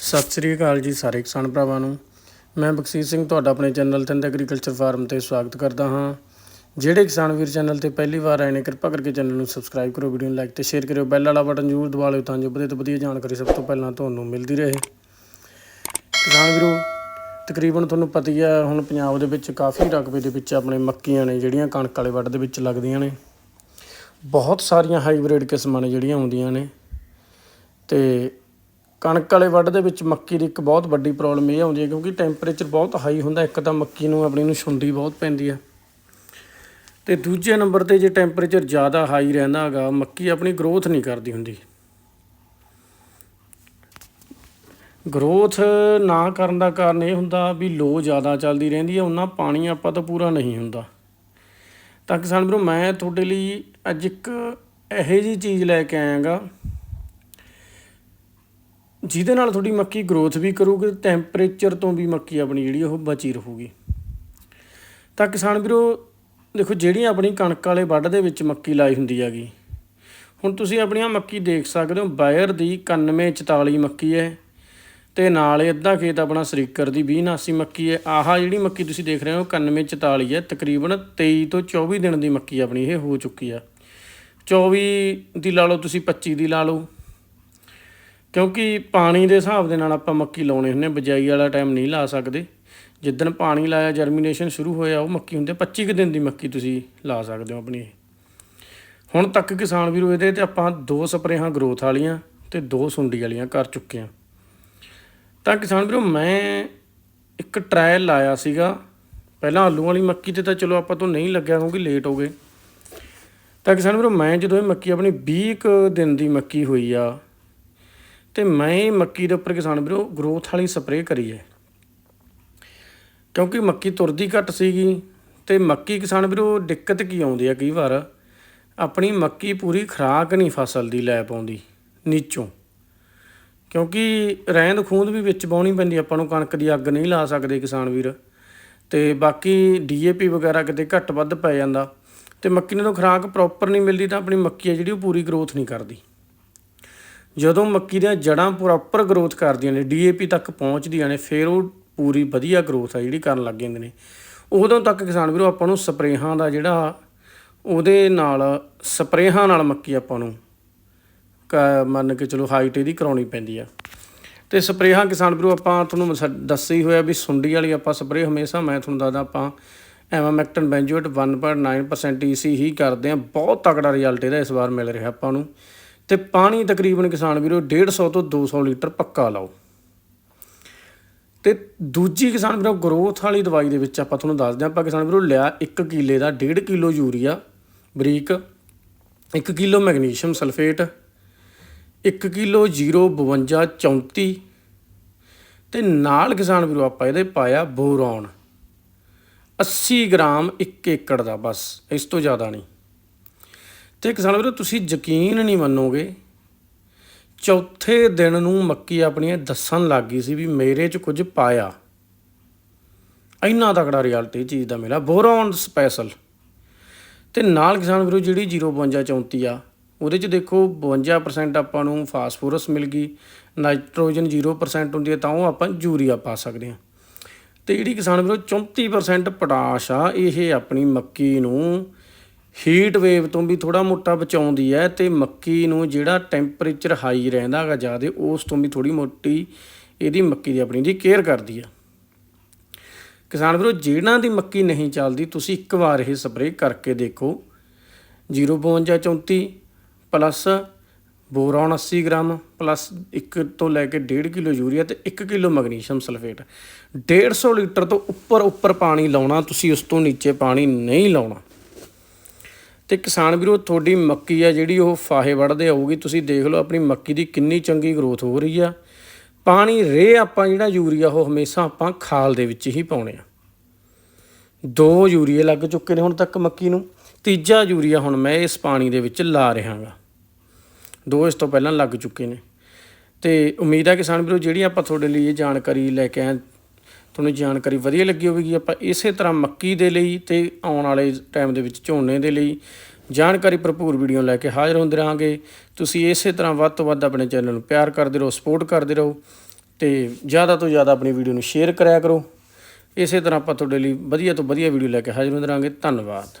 ਸਤਿ ਸ੍ਰੀ ਅਕਾਲ ਜੀ ਸਾਰੇ ਕਿਸਾਨ ਭਰਾਵਾਂ ਨੂੰ। ਮੈਂ ਬਖਸ਼ੀਸ਼ ਸਿੰਘ ਤੁਹਾਡਾ ਆਪਣੇ ਚੈਨਲ ਤਿੰਦ ਐਗਰੀਕਲਚਰ ਫਾਰਮ ਤੇ ਸਵਾਗਤ ਕਰਦਾ ਹਾਂ। ਜਿਹੜੇ ਕਿਸਾਨ ਵੀਰ ਚੈਨਲ ਤੇ ਪਹਿਲੀ ਵਾਰ ਆਏ ਨੇ, ਕਿਰਪਾ ਕਰਕੇ ਚੈਨਲ ਨੂੰ ਸਬਸਕ੍ਰਾਈਬ ਕਰੋ ਵੀਡੀਓ ਨੂੰ ਲਾਈਕ ਤੇ ਸ਼ੇਅਰ ਕਰਿਓ ਬੈਲ ਵਾਲਾ ਬਟਨ ਜ਼ਰੂਰ ਦਬਾ ਲਿਓ ਤਾਂ ਜੋ ਵਧੀਆ ਤੋਂ ਵਧੀਆ ਜਾਣਕਾਰੀ ਸਭ ਤੋਂ ਪਹਿਲਾਂ ਤੁਹਾਨੂੰ ਮਿਲਦੀ ਰਹੇ। ਕਿਸਾਨ ਵੀਰੋ, ਤਕਰੀਬਨ ਤੁਹਾਨੂੰ ਪਤਾ ਹੀ ਹੈ ਹੁਣ ਪੰਜਾਬ ਦੇ ਵਿੱਚ ਕਾਫੀ ਰਕਬੇ ਦੇ ਵਿੱਚ ਆਪਣੇ ਮੱਕੀਆਂ ਨੇ, ਜਿਹੜੀਆਂ ਕਣਕ ਵਾਲੇ ਵੱਢ ਦੇ ਵਿੱਚ ਲੱਗਦੀਆਂ ਨੇ। ਬਹੁਤ ਸਾਰੀਆਂ ਹਾਈਬ੍ਰਿਡ ਕਿਸਮਾਂ ਨੇ ਜਿਹੜੀਆਂ ਆਉਂਦੀਆਂ ਨੇ। ਤੇ ਕਣਕ ਵਾਲੇ ਵੱਢ ਦੇ ਵਿੱਚ ਮੱਕੀ ਦੀ ਇੱਕ ਬਹੁਤ ਵੱਡੀ ਪ੍ਰੋਬਲਮ ਇਹ ਆਉਂਦੀ ਹੈ ਕਿਉਂਕਿ ਟੈਂਪਰੇਚਰ ਬਹੁਤ ਹਾਈ ਹੁੰਦਾ, ਇੱਕ ਤਾਂ ਮੱਕੀ ਨੂੰ, ਆਪਣੀ ਨੂੰ ਸੁੰਡੀ ਬਹੁਤ ਪੈਂਦੀ ਹੈ ਤੇ ਦੂਜੇ ਨੰਬਰ ਤੇ ਜੇ ਟੈਂਪਰੇਚਰ ਜ਼ਿਆਦਾ ਹਾਈ ਰਹਿੰਦਾ ਹੈਗਾ, ਮੱਕੀ ਆਪਣੀ ਗਰੋਥ ਨਹੀਂ ਕਰਦੀ ਹੁੰਦੀ। ਗਰੋਥ ਨਾ ਕਰਨ ਦਾ ਕਾਰਨ ਇਹ ਹੁੰਦਾ ਵੀ ਲੋ ਜ਼ਿਆਦਾ ਚੱਲਦੀ ਰਹਿੰਦੀ ਹੈ ਉਹਨਾਂ ਪਾਣੀ ਆਪਾਂ ਤੋਂ ਪੂਰਾ ਨਹੀਂ ਹੁੰਦਾ। ਤਾਂ ਕਿਸਾਨ ਵੀਰੋ, ਮੈਂ ਤੁਹਾਡੇ ਲਈ ਅੱਜ ਇੱਕ ਇਹੋ ਜਿਹੀ ਚੀਜ਼ ਲੈ ਕੇ ਆਇਆਗਾ ਜਿਹਦੇ ਨਾਲ ਤੁਹਾਡੀ ਮੱਕੀ ਗਰੋਥ ਵੀ ਕਰੂਗੀ ਟੈਂਪਰੇਚਰ ਤੋਂ ਵੀ ਮੱਕੀ ਆਪਣੀ ਜਿਹੜੀ ਉਹ ਬਚੀ ਰਹੂਗੀ। ਤਾਂ ਕਿਸਾਨ ਵੀਰੋ, ਦੇਖੋ ਜਿਹੜੀ ਆਪਣੀ ਕਣਕ ਵਾਲੇ ਵੱਢ ਦੇ ਵਿੱਚ ਮੱਕੀ ਲਾਈ ਹੁੰਦੀ ਹੈਗੀ, ਹੁਣ ਤੁਸੀਂ ਆਪਣੀਆਂ ਮੱਕੀ ਦੇਖ ਸਕਦੇ ਹੋ, ਬਾਇਰ ਦੀ 9144 ਮੱਕੀ ਹੈ, ਤੇ ਨਾਲ ਇਹ ਅੱਧਾ ਖੇਤ ਆਪਣਾ ਸਰੀਕਰ ਦੀ 2079 ਮੱਕੀ ਹੈ। ਆਹਾ ਜਿਹੜੀ ਮੱਕੀ ਤੁਸੀਂ ਦੇਖ ਰਹੇ ਹੋ 9144 ਹੈ, ਤਕਰੀਬਨ 23 ਤੋਂ 24 ਦਿਨ ਦੀ ਮੱਕੀ ਆਪਣੀ ਇਹ ਹੋ ਚੁੱਕੀ ਆ। 24 ਦੀ ਲਾ ਲਓ ਤੁਸੀਂ 25 ਦੀ ਲਾ ਲਓ। ਕਿਉਂਕਿ ਪਾਣੀ ਦੇ ਹਿਸਾਬ ਦੇ ਨਾਲ ਆਪਾਂ ਮੱਕੀ ਲਾਉਣੇ ਹੁੰਦੇ ਬਜਾਈ ਵਾਲਾ ਟਾਈਮ ਨਹੀਂ ਲਾ ਸਕਦੇ। ਜਿੱਦਣ ਪਾਣੀ ਲਾਇਆ ਜਰਮੀਨੇਸ਼ਨ ਸ਼ੁਰੂ ਹੋਇਆ, ਉਹ ਮੱਕੀ ਹੁੰਦੇ 25 ਕੁ ਦਿਨ ਦੀ ਮੱਕੀ ਤੁਸੀਂ ਲਾ ਸਕਦੇ ਹੋ ਆਪਣੀ ਹੁਣ ਤੱਕ ਕਿਸਾਨ ਵੀਰੋ, ਇਹਦੇ ਤੇ ਆਪਾਂ ਦੋ ਸਪਰੇਹਾਂ ਗਰੋਥ ਵਾਲੀਆਂ ਤੇ ਦੋ ਸੁੰਡੀ ਵਾਲੀਆਂ ਕਰ ਚੁੱਕੇ ਹਾਂ। ਤਾਂ ਕਿਸਾਨ ਵੀਰੋ, ਮੈਂ ਇੱਕ ਟ੍ਰਾਇਲ ਲਾਇਆ ਸੀਗਾ। ਪਹਿਲਾਂ ਆਲੂ ਵਾਲੀ ਮੱਕੀ ਤੇ ਤਾਂ ਚਲੋ ਆਪਾਂ ਤੋਂ ਨਹੀਂ ਲੱਗਿਆ, ਕਿਉਂਕਿ ਲੇਟ ਹੋ ਗਏ। ਤਾਂ ਕਿਸਾਨ ਵੀਰੋ, ਮੈਂ ਜਦੋਂ ਇਹ ਮੱਕੀ ਆਪਣੀ 20 ਕੁ ਦਿਨ ਦੀ ਮੱਕੀ ਹੋਈ ਆ ਤੇ ਮੈਂ ਮੱਕੀ ਦੇ ਉੱਪਰ ਕਿਸਾਨ ਵੀਰੋ ਗਰੋਥ ਵਾਲੀ ਸਪਰੇਅ ਕਰੀ ਹੈ। ਕਿਉਂਕਿ ਮੱਕੀ ਤੁਰਦੀ ਘੱਟ ਸੀਗੀ ਤੇ ਮੱਕੀ ਕਿਸਾਨ ਵੀਰੋ ਦਿੱਕਤ ਕੀ ਆਉਂਦੀ ਆ ਕਈ ਵਾਰ? ਆਪਣੀ ਮੱਕੀ ਪੂਰੀ ਖਰਾਕ ਨਹੀਂ ਫਸਲ ਦੀ ਲੈ ਪਾਉਂਦੀ, ਨੀਚੋਂ। ਕਿਉਂਕਿ ਰਹਿੰਦ ਖੂੰਦ ਵੀ ਵਿੱਚ ਪਾਉਣੀ ਪੈਂਦੀ, ਆਪਾਂ ਨੂੰ ਕਣਕ ਦੀ ਅੱਗ ਨਹੀਂ ਲਾ ਸਕਦੇ ਕਿਸਾਨ ਵੀਰ। ਤੇ ਬਾਕੀ ਡੀਏਪੀ ਵਗੈਰਾ ਕਿਤੇ ਘੱਟ ਵੱਧ ਪੈ ਜਾਂਦਾ। ਤੇ ਮੱਕੀ ਨੂੰ ਖਰਾਕ ਪ੍ਰੋਪਰ ਨਹੀਂ ਮਿਲਦੀ ਤਾਂ ਆਪਣੀ ਮੱਕੀ ਆ ਜਿਹੜੀ ਉਹ ਪੂਰੀ ਗਰੋਥ ਨਹੀਂ ਕਰਦੀ। ਜਦੋਂ ਮੱਕੀ ਦੀਆਂ ਜੜਾਂ ਪ੍ਰੋਪਰ ਗਰੋਥ ਕਰਦੀਆਂ ਨੇ ਡੀਏਪੀ ਤੱਕ ਪਹੁੰਚਦੀਆਂ ਨੇ, ਫਿਰ ਉਹ ਪੂਰੀ ਵਧੀਆ ਗਰੋਥ ਆ ਜਿਹੜੀ ਕਰਨ ਲੱਗ ਜਾਂਦੇ ਨੇ। ਉਦੋਂ ਤੱਕ ਕਿਸਾਨ ਵੀਰੋ, ਆਪਾਂ ਨੂੰ ਸਪਰੇਹਾਂ ਦਾ ਜਿਹੜਾ ਉਹਦੇ ਨਾਲ, ਸਪਰੇਹਾਂ ਨਾਲ ਮੱਕੀ ਆਪਾਂ ਨੂੰ ਕ- ਮੰਨ ਕੇ ਚਲੋ ਹਾਈਟ ਇਹਦੀ ਕਰਾਉਣੀ ਪੈਂਦੀ ਆ। ਤੇ ਸਪਰੇਹਾਂ ਕਿਸਾਨ ਵੀਰੋ, ਆਪਾਂ ਤੁਹਾਨੂੰ ਸ- ਦੱਸਿਆ ਹੀ ਹੋਇਆ ਵੀ ਸੁੰਡੀ ਵਾਲੀ ਆਪਾਂ ਸਪਰੇਅ ਹਮੇਸ਼ਾ, ਮੈਂ ਤੁਹਾਨੂੰ ਦੱਸਦਾ ਆਪਾਂ ਐਵਾਮੈਕਟਨ ਬੈਂਜੂਏਟ 1.9% ਈਸੀ ਹੀ ਕਰਦੇ ਆ। ਬਹੁਤ ਤਕੜਾ ਰਿਜ਼ਲਟ ਇਹਦਾ ਇਸ ਵਾਰ ਮਿਲ ਰਿਹਾ ਆਪਾਂ ਨੂੰ। ਤੇ ਪਾਣੀ ਤਕਰੀਬਨ ਕਿਸਾਨ ਵੀਰੋ 150 ਤੋਂ 200 ਲੀਟਰ ਪੱਕਾ ਲਾਓ। ਤੇ ਦੂਜੀ ਕਿਸਾਨ ਵੀਰੋ ਗਰੋਥ ਵਾਲੀ ਦਵਾਈ ਦੇ ਵਿੱਚ ਆਪਾਂ ਤੁਹਾਨੂੰ ਦੱਸਦੇ ਹਾਂ, ਆਪਾਂ ਕਿਸਾਨ ਵੀਰੋ ਲਿਆ 1 ਕਿੱਲੇ ਦਾ 1.5 ਕਿਲੋ ਯੂਰੀਆ, ਬਰੀਕ 1 ਕਿਲੋ ਮੈਗਨੀਸ਼ੀਅਮ ਸਲਫੇਟ 1 ਕਿਲੋ 052 34 ਤੇ ਨਾਲ ਕਿਸਾਨ ਵੀਰੋ ਆਪਾਂ ਇਹਦੇ ਪਾਇਆ ਬੋਰੌਨ। 80 ਗ੍ਰਾਮ 1 ਏਕੜ ਦਾ ਬਸ, ਇਸ ਤੋਂ ਜ਼ਿਆਦਾ ਨਹੀਂ। ਤੇ ਕਿਸਾਨ ਵੀਰੋ, ਤੁਸੀਂ ਯਕੀਨ ਨਹੀਂ ਮੰਨੋਗੇ, ਚੌਥੇ ਦਿਨ ਨੂੰ ਮੱਕੀ ਆਪਣੀਆਂ ਦੱਸਣ ਲੱਗ ਗਈ ਸੀ ਵੀ ਮੇਰੇ 'ਚ ਕੁਝ ਪਾਇਆ। ਇੰਨਾ ਤਕੜਾ ਰਿਜ਼ਲਟ ਇਹ ਚੀਜ਼ ਦਾ ਮਿਲਿਆ ਬੋਰੌਨ ਸਪੈਸ਼ਲ ਤੇ ਨਾਲ ਕਿਸਾਨ ਵੀਰੋ, ਜਿਹੜੀ 05234 ਆ, ਉਹਦੇ 'ਚ ਦੇਖੋ 52% ਆਪਾਂ ਨੂੰ ਫਾਸਫੋਰਸ ਮਿਲ ਗਈ ਨਾਈਟ੍ਰੋਜਨ 0% ਹੁੰਦੀ ਹੈ, ਤਾਂ ਉਹ ਆਪਾਂ ਯੂਰੀਆ ਪਾ ਸਕਦੇ ਹਾਂ। ਤੇ ਜਿਹੜੀ ਕਿਸਾਨ ਵੀਰੋ 34% ਪੋਟਾਸ਼ ਆ, ਇਹ ਆਪਣੀ ਮੱਕੀ ਨੂੰ ਹੀਟ ਵੇਵ ਤੋਂ ਵੀ ਥੋੜਾ ਮੋਟਾ ਬਚਾਉਂਦੀ ਹੈ ਤੇ ਮੱਕੀ ਨੂੰ ਜਿਹੜਾ ਟੈਂਪਰੇਚਰ ਹਾਈ ਰਹਿੰਦਾ ਹੈਗਾ ਜ਼ਿਆਦਾ, ਉਸ ਤੋਂ ਵੀ ਥੋੜੀ ਮੋਟੀ ਇਹਦੀ ਮੱਕੀ ਦੀ ਆਪਣੀ ਦੀ ਕੇਅਰ ਕਰਦੀ ਆ। ਕਿਸਾਨ ਵੀਰੋ, ਜਿਹਨਾਂ ਦੀ ਮੱਕੀ ਨਹੀਂ ਚੱਲਦੀ, ਤੁਸੀਂ ਇੱਕ ਵਾਰ ਇਹ ਸਪਰੇਅ ਕਰਕੇ ਦੇਖੋ। 05234 ਪਲੱਸ ਬੋਰੌਨ 80 ਗ੍ਰਾਮ ਪਲੱਸ 1 ਤੋਂ ਲੈ ਕੇ 1.5 ਕਿਲੋ ਯੂਰੀਆ ਤੇ 1 ਕਿਲੋ ਮੈਗਨੀਸ਼ੀਅਮ ਸਲਫੇਟ। 150 ਲੀਟਰ ਤੋਂ ਉੱਪਰ ਉੱਪਰ ਪਾਣੀ ਲਾਉਣਾ, ਤੁਸੀਂ ਉਸ ਤੋਂ ਨੀਚੇ ਪਾਣੀ ਨਹੀਂ ਲਾਉਣਾ। ਤੇ ਕਿਸਾਨ ਵੀਰੋ, ਤੁਹਾਡੀ ਮੱਕੀ ਆ ਜਿਹੜੀ ਉਹ ਫਾਹੇ ਵੜਦੇ ਆਊਗੀ ਤੁਸੀਂ ਦੇਖ ਲਓ, ਆਪਣੀ ਮੱਕੀ ਦੀ ਕਿੰਨੀ ਚੰਗੀ ਗਰੋਥ ਹੋ ਰਹੀ ਆ। ਪਾਣੀ, ਰੇ ਆਪਾਂ ਜਿਹੜਾ ਯੂਰੀਆ, ਉਹ ਹਮੇਸ਼ਾ ਆਪਾਂ ਖਾਲ ਦੇ ਵਿੱਚ ਹੀ ਪਾਉਣੇ ਆ। ਦੋ ਯੂਰੀਏ ਲੱਗ ਚੁੱਕੇ ਨੇ ਹੁਣ ਤੱਕ ਮੱਕੀ ਨੂੰ। ਤੀਜਾ ਯੂਰੀਆ ਹੁਣ ਮੈਂ ਇਸ ਪਾਣੀ ਦੇ ਵਿੱਚ ਲਾ ਰਿਹਾਗਾ। ਦੋ ਇਸ ਤੋਂ ਪਹਿਲਾਂ ਲੱਗ ਚੁੱਕੇ ਨੇ। ਤੇ ਉਮੀਦ ਹੈ ਕਿਸਾਨ ਵੀਰੋ, ਜਿਹੜੀ ਆਪਾਂ ਤੁਹਾਡੇ ਲਈ ਇਹ ਜਾਣਕਾਰੀ ਲੈ ਕੇ ਆਏ ਤੁਹਾਨੂੰ ਜਾਣਕਾਰੀ ਵਧੀਆ ਲੱਗੀ ਹੋਵੇਗੀ, ਆਪਾਂ ਇਸੇ ਤਰ੍ਹਾਂ ਮੱਕੀ ਦੇ ਲਈ ਤੇ ਆਉਣ ਵਾਲੇ ਟਾਈਮ ਦੇ ਵਿੱਚ ਝੋਨੇ ਦੇ ਲਈ ਜਾਣਕਾਰੀ ਭਰਪੂਰ ਵੀਡੀਓ ਲੈ ਕੇ ਹਾਜ਼ਰ ਹੁੰਦੇ ਰਹਾਂਗੇ। ਤੁਸੀਂ ਇਸੇ ਤਰ੍ਹਾਂ ਵੱਧ ਤੋਂ ਵੱਧ ਆਪਣੇ ਚੈਨਲ ਨੂੰ ਪਿਆਰ ਕਰਦੇ ਰਹੋ ਸਪੋਰਟ ਕਰਦੇ ਰਹੋ ਤੇ ਜ਼ਿਆਦਾ ਤੋਂ ਜ਼ਿਆਦਾ ਆਪਣੀ ਵੀਡੀਓ ਨੂੰ ਸ਼ੇਅਰ ਕਰਿਆ ਕਰੋ। ਇਸੇ ਤਰ੍ਹਾਂ ਆਪਾਂ ਤੁਹਾਡੇ ਲਈ ਵਧੀਆ ਤੋਂ ਵਧੀਆ ਵੀਡੀਓ ਲੈ ਕੇ ਹਾਜ਼ਰ ਹੁੰਦੇ ਰਹਾਂਗੇ। ਧੰਨਵਾਦ।